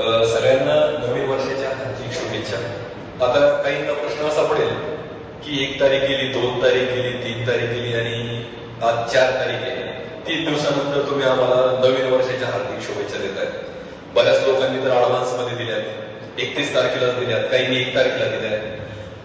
सगळ्यांना नवीन वर्षाच्या हार्दिक शुभेच्छा. आता काहींना प्रश्न असा पडेल की एक तारीख गेली दोन तारीख गेली तीन तारीख गेली आणि आज चार तारीख आहे. तीन दिवसानंतर तुम्ही आम्हाला नवीन वर्षाच्या हार्दिक शुभेच्छा देत बऱ्याच लोकांनी तर अडव्हान्समध्ये दिल्यात एकतीस तारखेला दिल्यात काहींनी एक तारखेला दिल्या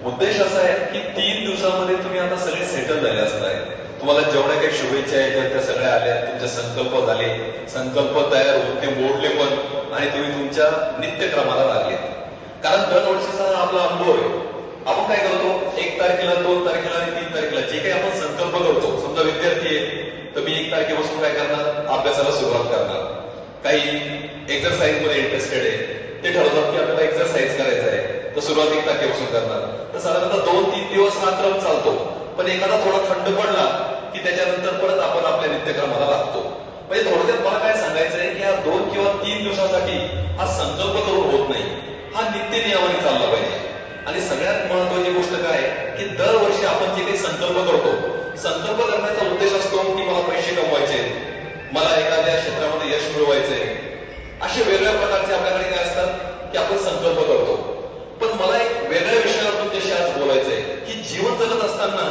उद्देश असा आहे की तीन दिवसामध्ये तुम्ही आता सगळे सेटल झाले असणार तुम्हाला जेवढ्या काही शुभेच्छा आहेत त्या सगळ्या आल्या तुमचे संकल्प झाले संकल्प तयार होऊन ते मोडले पण आणि तुम्ही तुमच्या नित्यक्रमाला लागले कारण दरवर्षीचा आपला अनुभव आहे. आपण काय करतो? एक तारखेला दोन तारखेला आणि तीन तारखेला जे काही आपण संकल्प करतो समजा विद्यार्थी आहे तर मी एक तारखेपासून काय करणार? अभ्यासाला सुरुवात करणार. काही एक्सरसाइजमध्ये इंटरेस्टेड आहे. ते ठरवतात की आपल्याला एक्सरसाइज करायचं आहे. तर सुरुवात एक तारखेपासून करणार. तर साधारणतः दोन तीन दिवस हा क्रम चालतो. पण एखादा थोडा थंड पडला की त्याच्यानंतर परत आपण आपल्या नित्यक्रमाला लागतो. म्हणजे थोडक्यात मला काय सांगायचं आहे की हा दोन किंवा तीन दिवसासाठी हा संकल्प करून होत नाही. हा नित्य नियमाने चालला पाहिजे. आणि सगळ्यात महत्वाची गोष्ट काय आहे की दरवर्षी आपण जे काही संकल्प करतो संकल्प करण्याचा उद्देश असतो की मला पैसे कमवायचे मला एखाद्या क्षेत्रामध्ये यश मिळवायचंय. असे वेगवेगळ्या प्रकारचे आपल्याकडे काय असतात की आपण संकल्प करतो. पण मला एक वेगळ्या विषयावर तुमच्याशी आज बोलायचंय की जीवन जगत असताना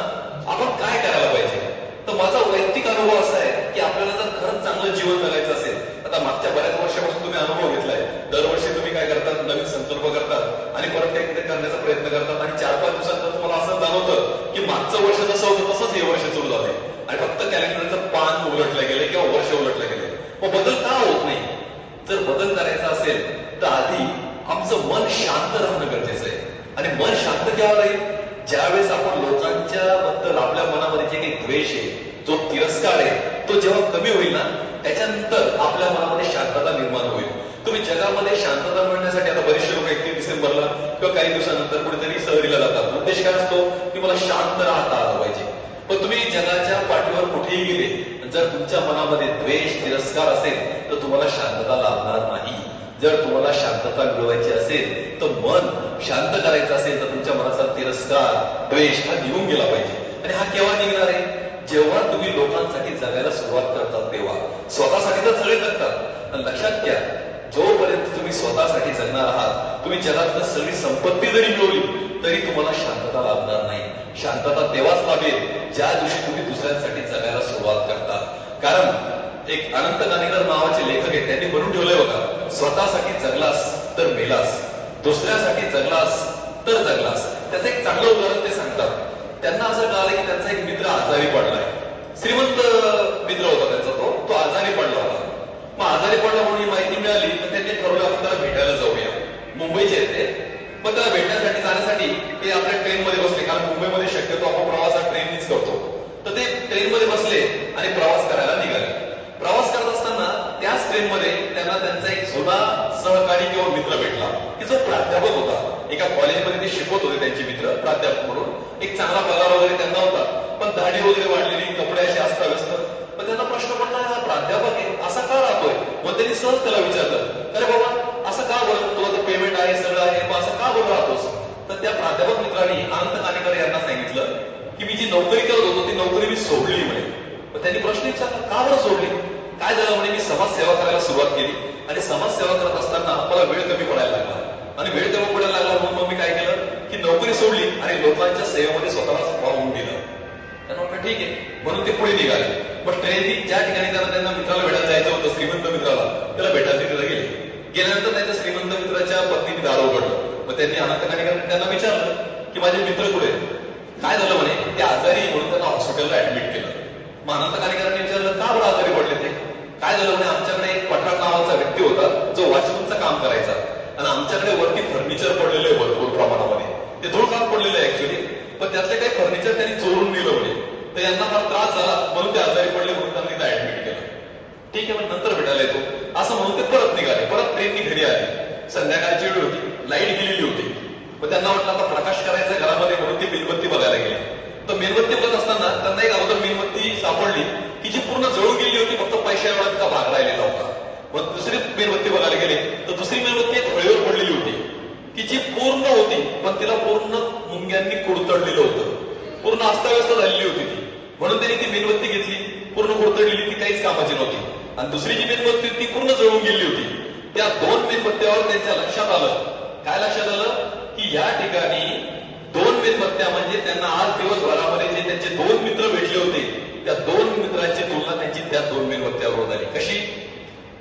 आपण काय करायला पाहिजे? तर माझा वैयक्तिक अनुभव असा आहे की आपल्याला जर खरंच चांगलं जीवन जगायचं असेल आता मागच्या बऱ्याच वर्षापासून तुम्ही अनुभव घेतलाय. दरवर्षी तुम्ही काय करतात? नवीन संकल्प करतात आणि परत काहीतरी करण्याचा प्रयत्न करतात. आणि चार पाच दिवसानंतर तुम्हाला असं जाणवतं की मागचं वर्ष जसं होतं तसंच हे वर्ष सुरू झाले आणि फक्त कॅलेंडरचं पान उलटलं गेलं किंवा वर्ष उलटलं गेलं मग बदल का होत नाही? जर बदल करायचा असेल तर आधी आमचं मन शांत राहणं गरजेचं आहे. आणि मन शांत घ्यावं राहील? ज्यावेळेस आपण लोकांच्या बद्दल आपल्या मनामध्ये जे काही द्वेष आहे जो तिरस्कार आहे तो जेव्हा कमी होईल ना त्याच्यानंतर आपल्या मनामध्ये शांतता निर्माण होईल. तुम्ही जगामध्ये शांतता मिळण्यासाठी आता बरेचसे लोक एकतीस डिसेंबरला किंवा काही दिवसानंतर कुठेतरी सहलीला जातात. उद्देश काय असतो? की मला शांत राहता आलं पाहिजे. पण तुम्ही जगाच्या पाठीवर कुठेही गेले जर तुमच्या मनामध्ये द्वेष तिरस्कार असेल तर तुम्हाला शांतता लाभणार नाही. जर तुम्हाला शांतता मिळवायची असेल तर मन शांत करायचं असेल तर तुमच्या मनाचा तिरस्कार द्वेष हा निघून गेला पाहिजे. आणि हा केव्हा निघणार आहे? जेव्हा तुम्ही लोकांसाठी जगायला सुरुवात करतात तेव्हा स्वतःसाठी तर सगळे जगतात. पण लक्षात घ्या जोपर्यंत तुम्ही स्वतःसाठी जगणार आहात तुम्ही जगातलं सगळी संपत्ती जरी मिळवली तरी तुम्हाला शांतता लाभणार नाही. शांतता तेव्हाच लाभेल ज्या दिवशी तुम्ही दुसऱ्यांसाठी जगायला सुरुवात करता कारण एक अनंत गाणेकर नावाचे लेखक आहेत त्यांनी म्हणून ठेवलंय बघा स्वतःसाठी जगलास तर मेलास. दुसऱ्यासाठी जगलास तर जगलास. त्याचं एक चांगलं उदाहरण ते सांगतात. त्यांना असं कळालं की त्यांचा एक मित्र आजारी पडलाय. श्रीमंत मित्र होता त्यांचा तो. तो आजारी पडला होता. मग आजारी पडला म्हणून ही माहिती मिळाली तर त्यांनी ठरवलं आपण त्याला भेटायला जाऊया. मुंबईचे आहेत ते. पण त्याला भेटण्यासाठी जाण्यासाठी ते आपल्या ट्रेनमध्ये बसले. कारण मुंबईमध्ये शक्यतो आपण प्रवास हा ट्रेननीच करतो. तर ते ट्रेनमध्ये बसले आणि प्रवास करायला निघाले. प्रवास करत असताना त्याच ट्रेनमध्ये त्यांना त्यांचा एक जुना सहकारी किंवा मित्र भेटला की जो प्राध्यापक होता. एका कॉलेजमध्ये ते शिकवत होते त्यांचे मित्र प्राध्यापक म्हणून. एक चांगला पगार वगैरे त्यांना होता. पण दाढी वगैरे वाढलेली कपडे असे अस्ताव्यस्त पण त्यांना प्रश्न पडला हा प्राध्यापक आहे असा का राहतोय? मग त्यांनी सहज त्याला विचारलं अरे बाबा असं का बरं तुला तर पेमेंट आहे सगळं आहे मग असं का बोलत राहतोस? तर त्या प्राध्यापक मित्रांनी अनंत कानेकर यांना सांगितलं की मी जी नोकरी करत होतो ती नोकरी मी सोडली म्हणे. मग त्यांनी प्रश्न विचारला का बरं सोडली? काय झालं म्हणे? मी समाजसेवा करायला सुरुवात केली. आणि समाजसेवा करत असताना मला वेळ कमी पडायला लागला. आणि वेळ तेव्हा पडायला लागला म्हणून मग मी काय केलं की नोकरी सोडली आणि लोकांच्या सेवेमध्ये स्वतःला वाहून दिलं त्यांना म्हटलं ठीक आहे. म्हणून ते पुढे निघाले. पण ट्रेननी ज्या ठिकाणी त्यांना त्यांना मित्राला भेटायला जायचं होतं श्रीमंत मित्राला त्याला भेटायला तिथे गेले. गेल्यानंतर त्यांच्या श्रीमंत मित्राच्या पत्नीने दार उघडलं. मग त्यांनी अनंतकाने त्यांना विचारलं की माझे मित्र कुठे काय झालं? म्हणे. ते आजारी म्हणून त्यांना हॉस्पिटलला ऍडमिट केलं. मग अनंत कानेकरांनी विचारलं का बरं आजारी पडले ते? काय झालं? म्हणे. आमच्याकडे एक पठाण नावाचा व्यक्ती होता जो वॉचमनचं काम करायचा. आणि आमच्याकडे वरती फर्निचर पडलेलं आहे भरपूर प्रमाणामध्ये. ते धूळ पडलेले पडलेलं आहे ऍक्च्युली पण त्यातले काही फर्निचर त्यांनी चोरून नेलं म्हणे. तर यांना फार त्रास झाला. म्हणून ते आजारी पडले म्हणून त्यांनी तिथे ऍडमिट केलं. ठीक आहे मग नंतर भेटायला येतो. असं म्हणून ते परत निघाले. परत ट्रेननी घरी आली. संध्याकाळची वेळ होती. लाइट गेलेली होती. मग त्यांना वाटलं आता प्रकाश करायचा घरामध्ये. म्हणून ती मेणबत्ती बघायला गेले. तर मेणबत्ती बघत असताना त्यांना एक अगोदर मेणबत्ती सापडली की जी पूर्ण जळून गेली होती फक्त पैशा एवढा तिचा भाग राहिलेला होता. मग दुसरी मेणबत्ती बघायला गेले तर दुसरी मेणबत्ती एक हळीवर पडलेली होती. की जी पूर्ण होती पण तिला पूर्ण मुंग्यांनी कुडतडलेलं होतं. पूर्ण अस्ताव्यस्त झालेली होती ती. म्हणून त्यांनी ती मेणबत्ती घेतली पूर्ण कुडतडलेली ती काहीच कामाची नव्हती. आणि दुसरी जी मेणबत्ती होती ती पूर्ण जळून गेली होती. त्या दोन मेणबत्त्यावर त्यांच्या लक्षात आलं. काय लक्षात आलं? की या ठिकाणी दोन मेणबत्त्या म्हणजे त्यांना आज दिवसभरामध्ये जे त्यांचे दोन मित्र भेटले होते त्या दोन मित्रांची तुलना त्यांची त्या दोन मेणबत्त्यावर झाली. कशी?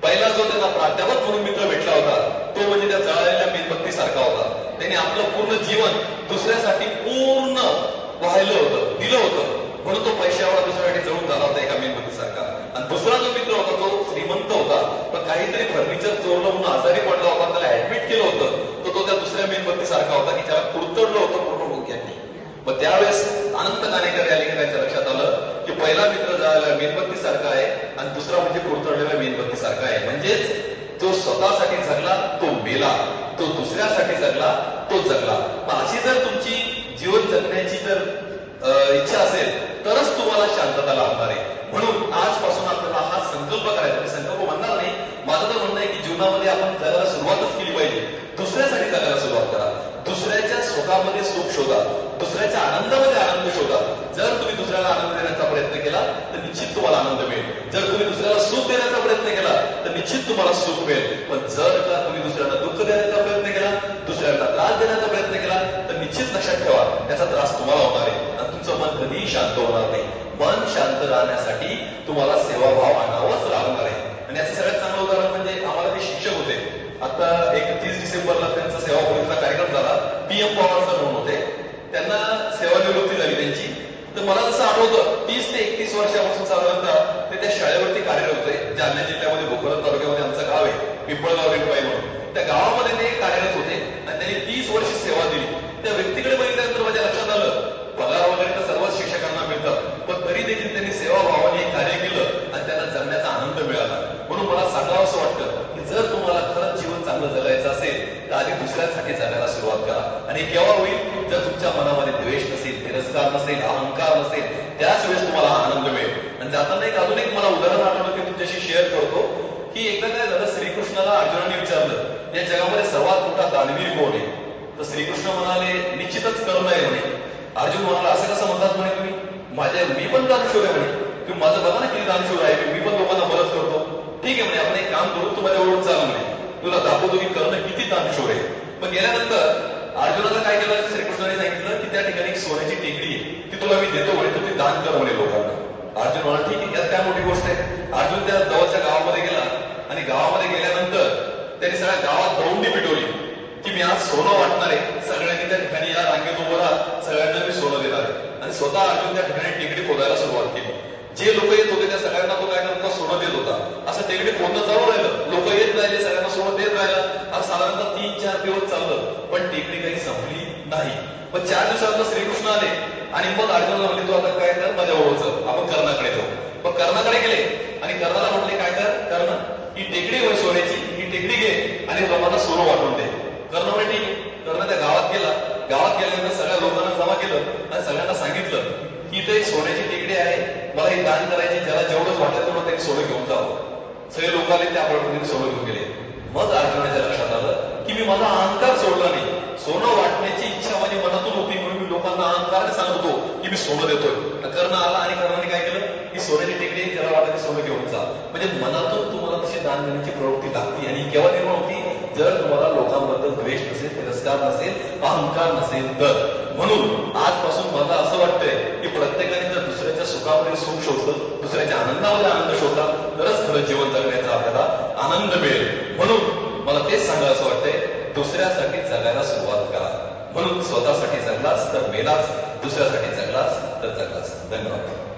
पहिला जो त्यांना प्राध्यापक म्हणून मित्र भेटला होता तो म्हणजे त्या जळालेल्या मेणबत्ती सारखा होता. त्याने आपलं पूर्ण जीवन दुसऱ्यासाठी पूर्ण वाहिलं होतं दिलं होतं. म्हणून तो पैशावर दुसऱ्यासाठी जळून झाला होता एका मेणबत्ती सारखा आणि दुसरा जो मित्र होता तो श्रीमंत होता. पण काहीतरी फर्निचर चोरलं म्हणून आजारी पडला होता त्याला ऍडमिट केलं होतं. तर तो त्या दुसऱ्या मेणबत्ती सारखा होता की त्याला कुरतडलं होतं पूर्ण डोक्याने. मग त्यावेळेस अनंत कानेकर या लेखकाच्या लक्षात आलं की पहिला मित्र मेणबत्ती सारखा आहे आणि दुसरा म्हणजे कोरतडलेला मेणबत्ती सारखा आहे. म्हणजेच तो स्वतःसाठी जगला तो मेला. तो दुसऱ्यासाठी जगला तो जगला. अशी जर तुमची जीवन जगण्याची जर अं, इच्छा असेल तरच तुम्हाला शांतता लाभणार आहे. म्हणून आजपासून आपल्याला हा संकल्प करायचा संकल्प म्हणणार नाही. माझं तर म्हणणं आहे की जीवनामध्ये आपण जगायला सुरुवातच केली पाहिजे. दुसऱ्यासाठी जगायला सुरुवात करा. दुसऱ्याच्या सुखामध्ये सुख शोधा. दुसऱ्याच्या आनंदामध्ये आनंद शोधा. जर तुम्ही दुसऱ्याला आनंद देण्याचा प्रयत्न केला तर निश्चित तुम्हाला आनंद मिळेल. जर तुम्ही दुसऱ्याला सुख देण्याचा प्रयत्न केला तर निश्चित तुम्हाला सुख मिळेल. पण जर का तुम्ही दुसऱ्याला दुःख देण्याचा प्रयत्न केला दुसऱ्याला त्रास देण्याचा प्रयत्न केला तर निश्चित लक्षात ठेवा त्याचा त्रास तुम्हाला होणार आहे आणि तुमचं मन कधीही शांत होणार नाही. मन शांत राहण्यासाठी तुम्हाला सेवाभाव आणावाच लागणार आहे. आणि याचं सगळ्यात चांगलं उदाहरण म्हणजे आम्हाला ते शिक्षक होते. आता एकतीस डिसेंबरला त्यांचा सेवा कार्यक्रम झाला. पीएम पवार सर म्हणून होते. त्यांना सेवानिवृत्ती झाली त्यांची. तर मला जसं आठवतं तीस ते एकतीस वर्षापासून साधारणतः ते त्या शाळेवरती कार्यरत होते. जालना जिल्ह्यामध्ये भोकरद तालुक्यामध्ये आमचं गाव आहे पिंपळगाव रेणुबाई म्हणून. त्या गावामध्ये ते कार्यरत होते आणि त्यांनी तीस वर्ष सेवा दिली. त्या व्यक्तीकडे बघितल्यानंतर माझ्या लक्षात आलं पगार वगैरे तर सर्वच शिक्षकांना मिळतात पण तरी देखील त्यांनी सेवाभावाने हे कार्य केलं आणि त्यांना जगण्याचा आनंद मिळाला. म्हणून मला सांगावं असं वाटतं जर तुम्हाला खरंच जीवन चांगलं जगायचं असेल तर आधी दुसऱ्यासाठी जगायला सुरुवात करा. आणि केव्हा होईल? जर तुमच्या मनामध्ये द्वेष नसेल तिरस्कार नसेल अहंकार नसेल त्याच वेळेस तुम्हाला आनंद मिळेल. म्हणजे आणि जाताना एक अजून एक मला उदाहरण आठवलं की तुमच्याशी शेअर करतो की एकदा काय झालं श्रीकृष्णाला अर्जुनाने विचारलं या जगामध्ये सर्वात मोठा दानवीर कोण आहे? तर श्रीकृष्ण म्हणाले निश्चितच कर्ण आहे म्हणे. अर्जुन म्हणाला असं कसं म्हणतात म्हणे तुम्ही? माझ्या मी पण दानशूर आहे म्हणे. तुम्ही माझं बघा ना किती दानशूर आहे मी पण लोकांना मदत करतो ठीक आहे म्हणे आपण एक काम करून तुम्हाला माझ्या चालू चाल तुला दाखवतो की कर्ण किती तांशोर आहे. पण गेल्यानंतर अर्जुनाला काय केलं? श्रीकृष्णाने सांगितलं की त्या ठिकाणी एक सोन्याची टेकडी आहे. ती तुला मी देतो म्हणे तू ती दान कर म्हणे लोकांना. अर्जुन म्हणा ठीक आहे यात काय मोठी गोष्ट आहे? अर्जुन त्या जवळच्या गावामध्ये गेला आणि गावामध्ये गेल्यानंतर त्यांनी सगळ्या गावात दौंडी पिटवली की मी आज सोनं वाटणार आहे. सगळ्यांनी त्या ठिकाणी या रांगेत उभं राहा. सगळ्यांना मी सोनं देणार आहे. आणि स्वतः अर्जुन त्या ठिकाणी टेकडी खोदायला सुरुवात केली. जे लोक येत होते त्या सगळ्यांना तो काय करत होता? सोनं देत होता. असं टेकडी खोदणं चालू राहिलं. लोक येत राहिले सगळ्यांना सोनं देत राहिलं. असं साधारणतः तीन चार दिवस चाललं. पण टेकडी काही संपली नाही. पण चार दिवसानंतर श्रीकृष्ण आले. आणि मग अर्जुनला म्हणले तू आता काय कर? माझ्या ओळखचं. आपण कर्णाकडे जाऊ. मग कर्णाकडे गेले. आणि कर्णाला म्हटले काय कर? कर्ण ही टेकडी होय सोन्याची. ही टेकडी घे. आणि लोकांना सोनं वाटून दे. कर्ण म्हणे ठीक आहे. कर्ण त्या गावात गेला. गावात गेल्यानंतर सगळ्या लोकांना जमा केलं. आणि सगळ्यांना सांगितलं की इथे सोन्याची टेकडी आहे. मला हे दान करायचे ज्याला जेवढंच वाटेल तेवढं त्यांनी सोनं घेऊन जावं. सगळे लोक आले त्या पद्धतीने सोनं घेऊन गेले. मग अर्जुनाच्या लक्षात आलं की मी माझा अहंकार सोडला नाही. सोनं वाटण्याची इच्छा माझ्या मनातून होती म्हणून मी लोकांना अहंकार सांगतो की मी सोनं देतोय. कर्ण आला आणि कर्णाने काय केलं? की सोन्याची टेकडी त्याला वाटत सोनं घेऊन जा. म्हणजे मनातून तुम्हाला तशी दान देण्याची प्रवृत्ती लागते आणि केव्हा निर्माण होती? जर तुम्हाला लोकांबद्दल द्वेष नसेल तिरस्कार नसेल अहंकार नसेल तर. म्हणून आजपासून मला असं वाटतंय की प्रत्येकाने सुखामध्ये सुख शोधलं दुसऱ्याच्या आनंदामध्ये आनंद शोधला तरच खरं जीवन जगण्याचा आपल्याला आनंद मिळेल. म्हणून मला तेच सांगायला असं वाटतंय दुसऱ्यासाठी जगायला सुरुवात करा. म्हणून स्वतःसाठी जगलास तर मेलाच दुसऱ्यासाठी जगलास तर जगलास. धन्यवाद.